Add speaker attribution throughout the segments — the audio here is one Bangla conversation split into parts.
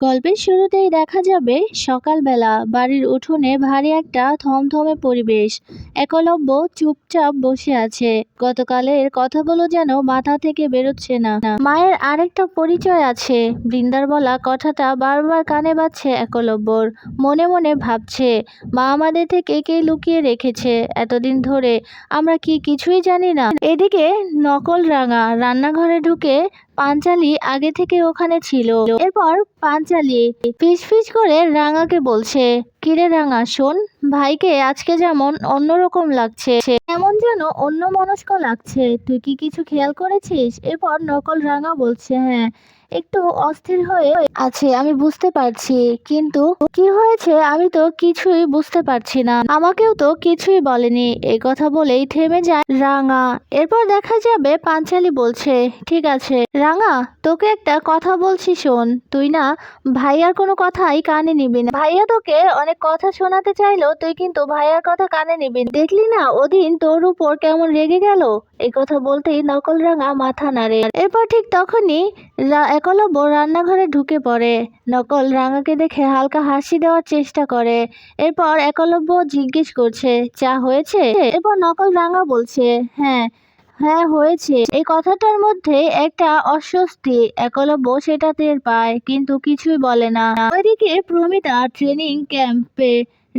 Speaker 1: গল্পের শুরুতেই দেখা যাবে সকালবেলা বাড়ির উঠোনে ভারী একটা থমথমে পরিবেশ। একলব্য চুপচাপ বসে আছে। গতকালের কথাগুলো যেন মাথা থেকে বেরোচ্ছে না। মায়ের আরেকটা পরিচয় আছে। বৃন্দার বলা কথাটা বারবার কানে বাজছে একলব্যর। মনে মনে ভাবছে, মা আমাদের থেকে কে লুকিয়ে রেখেছে? এতদিন ধরে আমরা কি কিছুই জানি না। এদিকে নকল রাঙা রান্নাঘরে ঢুকে পাঞ্চালি আগে থেকে ওখানে ছিল। এরপর পাঞ্চালি ফিস ফিস করে রাঙাকে বলছে, কিরে রাঙা, শোন, ভাইকে আজকে যেমন অন্যরকম লাগছে এমন যেন অন্য মনস্ক লাগছে। তুই কি কিছু খেয়াল করেছিস? এরপর নকল রাঙা বলছে হ্যাঁ একটু অস্থির হয়ে আছে, আমি বুঝতে পারছি। কিন্তু কি হয়েছে? আমি তো কিছুই বুঝতে পারছি না। আমাকেও তো কিছুই বলেনি। এই কথা বলেই থেমে যায় রাঙা। এরপর দেখা যাবে পাঞ্চালি বলছে, ঠিক আছে। রাঙা, তোকে একটা কথা বলছি শোন। তুই না ভাইয়ার কোনো কথাই কানে নিবি না। ভাইয়া তোকে অনেক কথা শোনাতে চাইলো তুই কিন্তু ভাইয়ার কথা কানে নিবি দেখলি না ওদিন তোর উপর কেমন রেগে গেল? এই কথা বলতেই নকল রাঙা মাথা নাড়ে। এরপর ঠিক তখনই একলব্য রান্নাঘরে ঢুকে পড়ে। নকল রাঙাকে দেখে হালকা হাসি দেওয়ার চেষ্টা করে। এরপর একলব্য জিজ্ঞেস করছে, চা হয়েছে? এরপর নকল রাঙা বলছে হ্যাঁ হ্যাঁ হয়েছে। এই কথাটার মধ্যে একটা অস্বস্তি। একলব্য সেটা টের পায়, কিন্তু কিছুই বলে না। ওইদিকে প্রমিতা ট্রেনিং ক্যাম্পে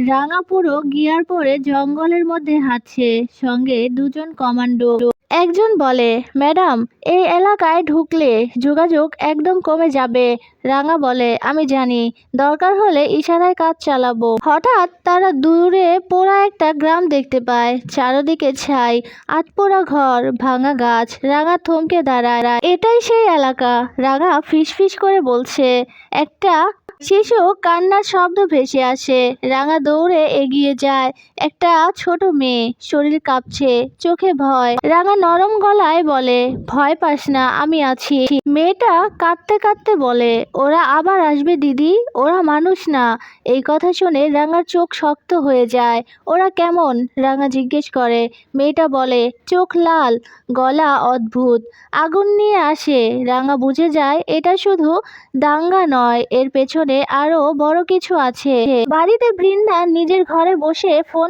Speaker 1: রাঙা পুরো গিয়ার পরে জঙ্গলের মধ্যে হাঁটছে। সঙ্গে দুজন কমান্ডো। একজন বলে, ম্যাডাম, এই এলাকায় ঢুকলে যোগাযোগ একদম কমে যাবে। রাঙা বলে, আমি জানি, দরকার হলে ইশারায় কাজ চালাবো। হঠাৎ তারা দূরে পোড়া একটা গ্রাম দেখতে পায়। চারদিকে ছাই আতপোড়া ঘর, ভাঙা গাছ, রাঙা থমকে দাঁড়ায়। এটাই সেই এলাকা। রাঙা ফিসফিস করে বলছে, একটা শিশু কান্নার শব্দ ভেসে আসে। রাঙা দৌড়ে এগিয়ে যায়। একটা ছোট মেয়ে, শরীর কাঁপছে, চোখে ভয়। রাঙা নরম গলায় বলে, ভয় পাস না, আমি আছি। মেয়েটা কাঁদতে কাঁদতে বলে, ওরা আবার আসবে দিদি? ওরা মানুষ না। এই কথা শুনে রাঙার চোখ শক্ত হয়ে যায়। ওরা কেমন? রাঙা জিজ্ঞেস করে। মেয়েটা বলে, চোখ লাল, গলা অদ্ভুত, আগুন নিয়ে আসে। রাঙা বুঝে যায়, এটা শুধু দাঙ্গা নয়, এর পেছনে আরও বড় কিছু আছে। বাড়িতে বৃন্দা নিজের ঘরে বসে ফোন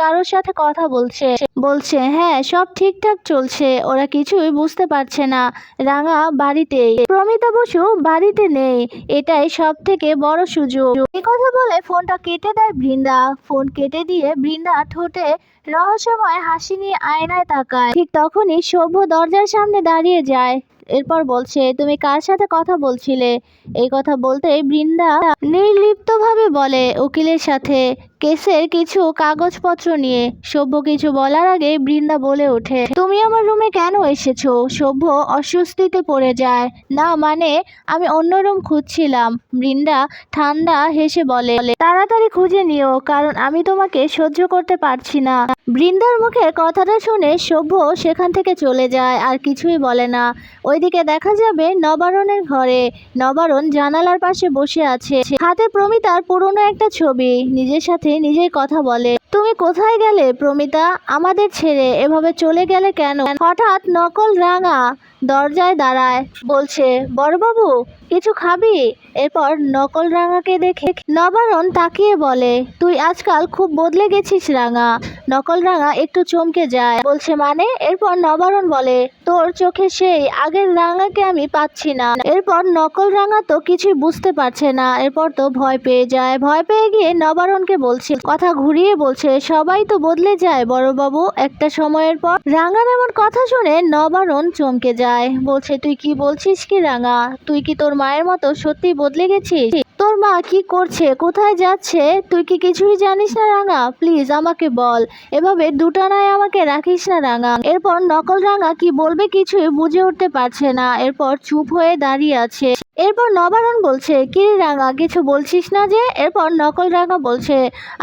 Speaker 1: কারোর সাথে কথা বলছে। বলছে হ্যাঁ সব ঠিকঠাক চলছে। ওরা কিছুই বুঝতে পারছে না। রাঙা বাড়িতেই। প্রমিতা বসু বাড়িতে নেই। এটাই সব থেকে বড় সুযোগ। এই কথা বলে ফোনটা কেটে দেয় বৃন্দা ফোন কেটে দিয়ে বৃন্দা ঠোঁটে রহস্যময় হাসি নিয়ে আয়নায় তাকায়। ঠিক তখনই সভ্য দরজার সামনে দাঁড়িয়ে যায়। এরপর বলছে, তুমি কার সাথে কথা বলছিলে? এই কথা বলতে বৃন্দা নির্লিপ্তভাবে বলে, উকিলের সাথে। কেসের কিছু কাগজপত্র নিয়ে সভ্য কিছু বলার আগে বৃন্দা বলে ওঠে, তুমি আমার রুমে কেন এসেছ? সভ্য অস্বস্তিতে পড়ে যায়। না মানে আমি অন্য রুম খুঁজছিলাম। বৃন্দা ঠান্ডা হেসে বলে, তাড়াতাড়ি খুঁজে নিও, কারণ আমি তোমাকে সহ্য করতে পারছি না। বৃন্দার মুখের কথাটা শুনে সভ্য সেখান থেকে চলে যায়, আর কিছুই বলে না। ওইদিকে দেখা যাবে নবারণের ঘরে, নবারণ জানালার পাশে বসে আছে। হাতে প্রমিতার পুরনো একটা ছবি, নিজের সাথে নিজেই কথা বলে, তুমি কোথায় গেলে প্রমিতা? আমাদের ছেড়ে এভাবে চলে গেলে কেন? হঠাৎ নকল রাঙা দরজায় দাঁড়ায়, বলছে, বড়বাবু কিছু খাবি? এরপর নকল রাঙাকে দেখে নবারণ তাকিয়ে বলে, তুই আজকাল খুব বদলে গেছিস রাঙা। নকল রাঙা একটু চমকে যায়। বলছে মানে? এরপর নবারণ বলে, তোর চোখে সেই আগের রাঙাকে আমি পাচ্ছি না। এরপর নকল রাঙা তো কিছুই বুঝতে পারছে না। এরপর তো ভয় পেয়ে যায়। ভয় পেয়ে গিয়ে নবারণকে বলছে, কথা ঘুরিয়ে বলছে, সবাই তো বদলে যায় বড়বাবু। একটা সময়ের পর রাঙার এমন কথা শুনে নবারণ চমকে যায়। বলছে, তুই কি বলছিস কি রাঙা? তুই কি তোর মায়ের মতো সত্যি বদলে গেছিস? তোর মা কি করছে? কোথায় যাচ্ছে? তুই কি কিছুই জানিস না, রাঙা? প্লিজ আমাকে বল। এভাবে দুটা দুটানায় আমাকে রাখিস না, রাঙা। এরপর নকল রাঙা কি বলবে কিছুই বুঝে উঠতে পারছে না। এরপর চুপ হয়ে দাঁড়িয়ে আছে। এরপর নবারণ বলছে, কি রে রাঙা, কিছু বলছিস না যে? এরপর নকল রাঙা বলছে,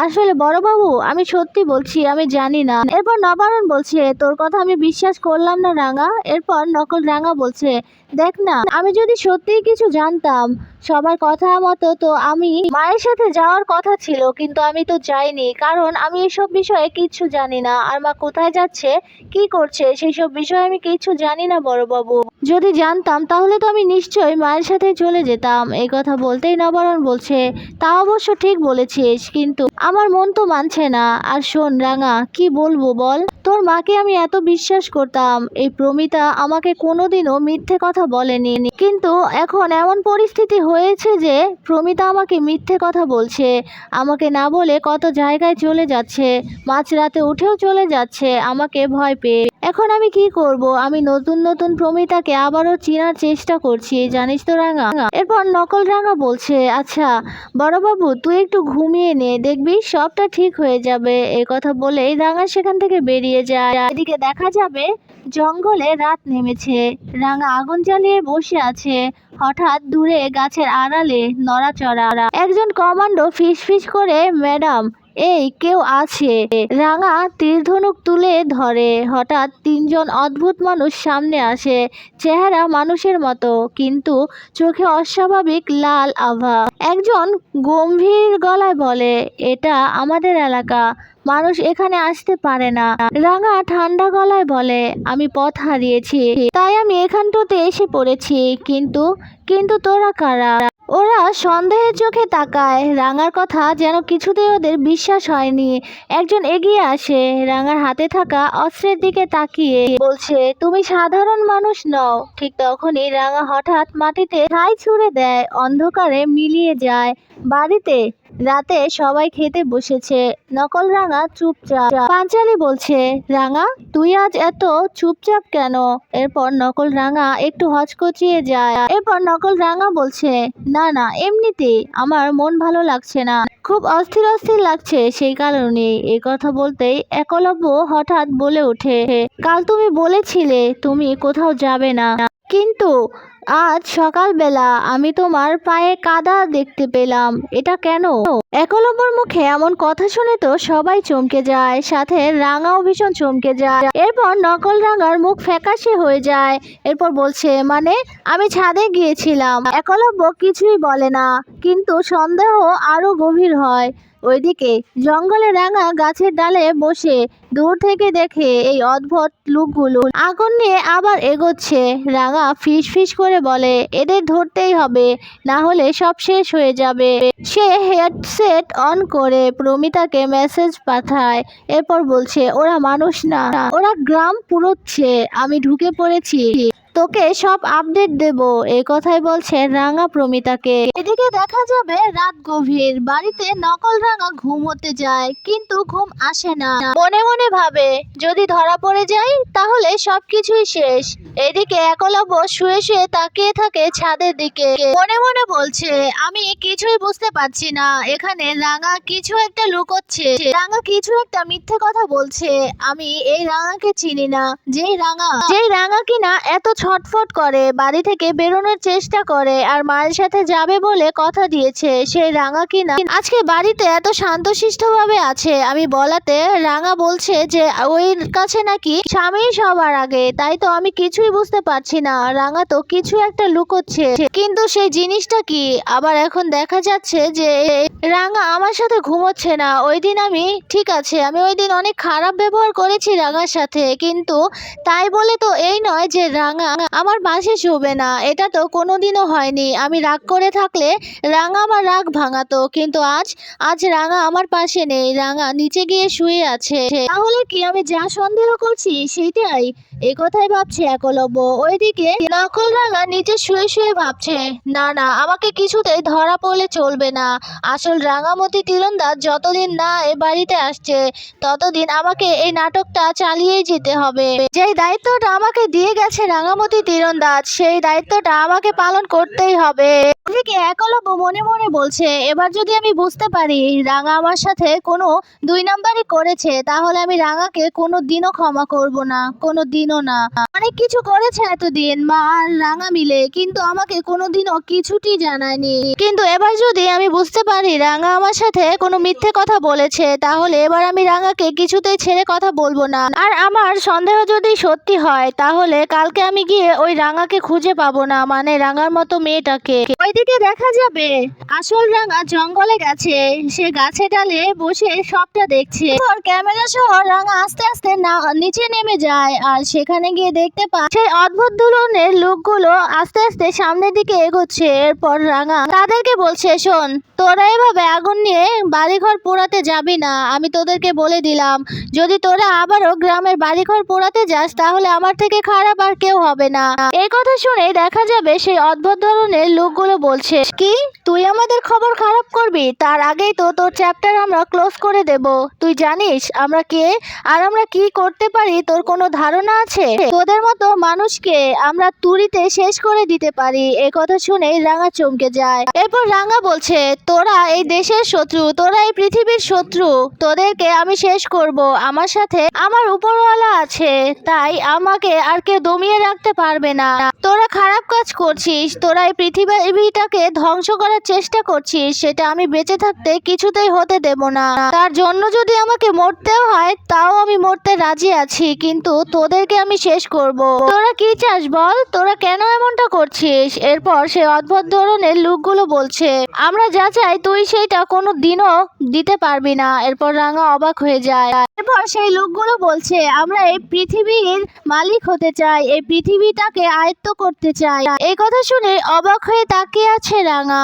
Speaker 1: আসলে বড়বাবু, আমি সত্যি বলছি, আমি জানি না। এরপর নবারণ বলছে, তোর কথা আমি বিশ্বাস করলাম না রাঙা। এরপর নকল রাঙা বলছে, দেখ না, আমি যদি সত্যিই কিছু জানতাম, সবার কথা মতো তো আমি মায়ের সাথে যাওয়ার কথা ছিল, কিন্তু আমি তো যাইনি, কারণ আমি এসব বিষয়ে কিচ্ছু জানি না। আর মা কোথায় যাচ্ছে, কি করছে সেই সব বিষয়ে আমি কিচ্ছু জানি না বড়বাবু। যদি জানতাম, তাহলে তো আমি নিশ্চয়ই মায়ের সাথে সাথেই চলে যেতাম। এই কথা বলতেই নবারণ বলছে, তা অবশ্য ঠিক বলেছিস, কিন্তু আমার মন তো মানছে না। আর শোন রাঙা, কি বলব বল? তোর মাকে আমি এত বিশ্বাস করতাম। এই প্রমিতা আমাকে কোনোদিনও মিথ্যে কথা বলেনি। কিন্তু এখন এমন পরিস্থিতি হয়েছে যে প্রমিতা আমাকে মিথ্যে কথা বলছে। আমাকে না বলে কত জায়গায় চলে যাচ্ছে। মাঝরাতে উঠেও চলে যাচ্ছে, আমাকে ভয় পেয়ে। এখন আমি কি করব? আমি নতুন নতুন প্রমিতাকে আবারও চেনার চেষ্টা করছি। জানিস তো রাঙা এরপর নকল রাঙা বলছে আচ্ছা বড়বাবু, তুই একটু ঘুমিয়ে নে, দেখবি সবটা ঠিক হয়ে যাবে। এই কথা বলেই রাঙা সেখান থেকে বেরিয়ে যায়। এদিকে দেখা যাবে জঙ্গলে রাত নেমেছে। রাঙা আগুন জ্বালিয়ে বসে আছে। হঠাৎ দূরে গাছের আড়ালে নড়াচড়া। একজন কমান্ডো ফিস ফিস করে, ম্যাডাম এই কেউ আছে। রাঙা তীরধনুক তুলে ধরে। হঠাৎ তিনজন অদ্ভুত মানুষ সামনে আসে। চেহারা মানুষের মতো, কিন্তু চোখে অস্বাভাবিক লাল আভা। একজন গম্ভীর গলায় বলে, এটা আমাদের এলাকা। মানুষ এখানে আসতে পারে না। রাঙা ঠান্ডা গলায় বলে, আমি পথ হারিয়েছি। তাই আমি এখানটাতে এসে পড়েছি। কিন্তু কিন্তু তোরা কারা? ওরা সন্দেহের চোখে তাকায়। রাঙার কথা যেন কিছুতেই ওদের বিশ্বাস হয়নি। একজন এগিয়ে আসে। রাঙার হাতে থাকা অস্ত্রের দিকে তাকিয়ে বলছে, তুমি সাধারণ মানুষ নও। ঠিক তখনই রাঙা হঠাৎ মাটিতে ছাই ছুঁড়ে দেয়। অন্ধকারে মিলিয়ে যায় বাড়িতে। রাতে সবাই খেতে বসেছে। নকল রাঙা চুপচাপ পাঞ্চালি বলছে, রাঙা, তুই আজ এত চুপচাপ কেন? এরপর নকল রাঙা একটু হচকচিয়ে যায়। এরপর নকল রাঙা বলছে, না না এমনিতে আমার মন ভালো লাগছে না। খুব অস্থির অস্থির লাগছে সেই কারণে। এই কথা বলতেই একলব্য হঠাৎ বলে ওঠে, কাল তুমি বলেছিলে তুমি কোথাও যাবে না। কিন্তু আজ সকালবেলা আমি তোমার পায়ে কাদা দেখতে পেলাম। এটা কেন? একলব্যর মুখে এমন কথা শুনে তো সবাই চমকে যায়, সাথে রাঙাও ভীষণ চমকে যায়। এরপর নকল রাঙার মুখ ফ্যাকাশে হয়ে যায়। এরপর বলছে মানে আমি ছাদে গিয়েছিলাম। একলব্য কিছুই বলে না, কিন্তু সন্দেহ আরও গভীর হয়। ওইদিকে জঙ্গলে রাঙা গাছের ডালে বসে দূর থেকে দেখে এই অদ্ভুত লোকগুলো আগুন নিয়ে আবার এগোচ্ছে। রাঙা ফিস ফিস করে বলে, এদের ধরতেই হবে, না হলে সব শেষ হয়ে যাবে। সে হেডসেট অন করে প্রমিতাকে মেসেজ পাঠায়। এরপর বলছে, ওরা মানুষ না, ওরা গ্রাম পুরোচ্ছে, আমি ঢুকে পড়েছি। তোকে সব আপডেট দেব। এই কথাই বলছে রাঙা প্রমিতাকে। এদিকে দেখা যাবে রাত গভীর, বাড়িতে নকল রাঙা ঘুম হতে যায়, কিন্তু ঘুম আসে না। মনে মনে ভাবে, যদি ধরা পড়ে যাই, তাহলে সবকিছুই শেষ। এদিকে একলব্য শুয়ে শুয়ে তাকিয়ে থাকে ছাদের দিকে। মনে মনে বলছে, আমি কিছুই বুঝতে পারছি না। এখানে রাঙা কিছু একটা লুকোচ্ছে। রাঙা কিছু একটা মিথ্যে কথা বলছে। আমি এই রাঙাকে চিনি না। যেই রাঙা যেই রাঙা কিনা এত ছটফট করে, বাড়ি থেকে বেরোনোর চেষ্টা করে আর মায়ের সাথে যাবে বলে কথা দিয়েছে, সেই রাঙা কিনা আজকে বাড়িতে এত শান্তশিষ্ট ভাবে আছে। আমি বলাতে রাঙা বলছে যে ওই কাছে নাকি স্বামী সবার আগে, তাই তো আমি কিছুই বুঝতে পারছি না। রাঙা তো কিছু একটা লুকোচ্ছে। কিন্তু সেই জিনিসটা কি? আবার এখন দেখা যাচ্ছে যে রাঙা আমার সাথে ঘুমোচ্ছে না। ওই দিন আমি, ঠিক আছে, আমি ওই দিন অনেক খারাপ ব্যবহার করেছি রাঙার সাথে, কিন্তু তাই বলে তো এই নয় যে রাঙা আমার পাশে শোবে না। এটা তো কোনোদিনও হয়নি। আমি রাগ করে থাকলে রাঙা আমার রাগ ভাঙাতো, কিন্তু আজ আজ রাঙা আমার পাশে নেই। রাঙা নিচে গিয়ে শুয়ে আছে। তাহলে কি আমি যা সন্দেহ করছি সেটাই এ কথাই ভাবছে একলব্য। ওইদিকে নকল রাঙা নিচে শুয়ে শুয়ে ভাবছে, না না, আমাকে কিছুতেই ধরা পড়লে চলবে না। আসল রাঙামতি তীরন্দাজ যতদিন না এ বাড়িতে আসছে, ততদিন আমাকে এই নাটকটা চালিয়েই যেতে হবে। যেই দায়িত্বটা আমাকে দিয়ে গেছে রাঙামতি তীরন্দাজ, সেই দায়িত্বটা আমাকে পালন করতেই হবে। ওদিকে একলব্য মনে মনে বলছে, এবার যদি আমি বুঝতে পারি রাঙা আমার সাথে কোনো দুই নাম্বারই করেছে, তাহলে আমি রাঙাকে কোনো দিনও ক্ষমা করব না, কোনো দিনও না। অনেক কিছু করেছে এতদিন, মা আর রাঙা মিলে, কিন্তু আমাকে কোনোদিনও কিছুটি জানায়নি। কিন্তু এবার যদি আমি বুঝতে পারি রাঙা আমার সাথে কোনো মিথ্যে কথা বলেছে, তাহলে এবার আমি রাঙাকে কিছুতেই ছেড়ে কথা বলব না। আর আমার সন্দেহ যদি সত্যি হয়, তাহলে কালকে আমি গিয়ে ওই রাঙাকে খুঁজে পাবো না মানে রাঙার মতো মেয়েটাকে। ওইদিকে দেখা যাবে, আসল রাঙা জঙ্গলে গেছে, সে গাছে ডালে বসে সবটা দেখছে। ক্যামেরা সহ রাঙা আস্তে আস্তে নিচে নেমে যায়, আর সে সেখানে গিয়ে দেখতে পায় সেই অদ্ভুত ধরনের লোকগুলো আস্তে আস্তে সামনের দিকে এগোচ্ছে, এরপর রাঙা তাদেরকে বলছে, শোন, তোরা এভাবে আগুন নিয়ে বাড়িঘর পোড়াতে যাবি না। আমি তোদেরকে বলে দিলাম, যদি তোরা আবারও গ্রামের বাড়িঘর পোড়াতে যাস, তাহলে আমার থেকে খারাপ আর কেউ হবে না। এই কথা শুনে দেখা যাবে সেই অদ্ভুত ধরনের লোকগুলো বলছে, কি? তুই আমাদের খবর খারাপ করবি? তার আগেই তো তোর চ্যাপ্টার আমরা ক্লোজ করে দেব। তুই জানিস আমরা কে? আর আমরা কি করতে পারি? তোর কোনো ধারণা আছে? তোদের মতো মানুষকে আমরা তুড়িতে শেষ করে দিতে পারি। এ কথা শুনে রাঙা চমকে যায়। এরপর রাঙা বলছে, তোরা এই দেশের শত্রু, তোরা এই পৃথিবীর শত্রু। তোদেরকে আমি শেষ করব। আমার সাথে আমার উপরওয়ালা আছে। তাই আমাকে আর কেউ দমিয়ে রাখতে পারবে না। তোরা খারাপ কাজ করছিস। তোরা এই পৃথিবীটাকে ধ্বংস করার চেষ্টা করছিস। সেটা আমি বেঁচে থাকতে কিছুতেই হতে দেব না। তার জন্য যদি আমাকে মরতেও হয়, তাও আমি মরতে রাজি আছি। কিন্তু তোদেরকে আমি শেষ করব। তোরা কি চাস বল? তোরা কেন এমনটা করছিস? এরপর সে অদ্ভুত ধরনের লোকগুলো বলছে, আমরা যা চাই তুই সেইটা কোনো দিনও দিতে পারবি না। এরপর রাঙা অবাক হয়ে যায়। এরপর সেই লোকগুলো বলছে, আমরা এই পৃথিবীর মালিক হতে চাই, এই পৃথিবীটাকে আয়ত্ত করতে চাই। এই কথা শুনে অবাক হয়ে তাকিয়ে আছে রাঙা।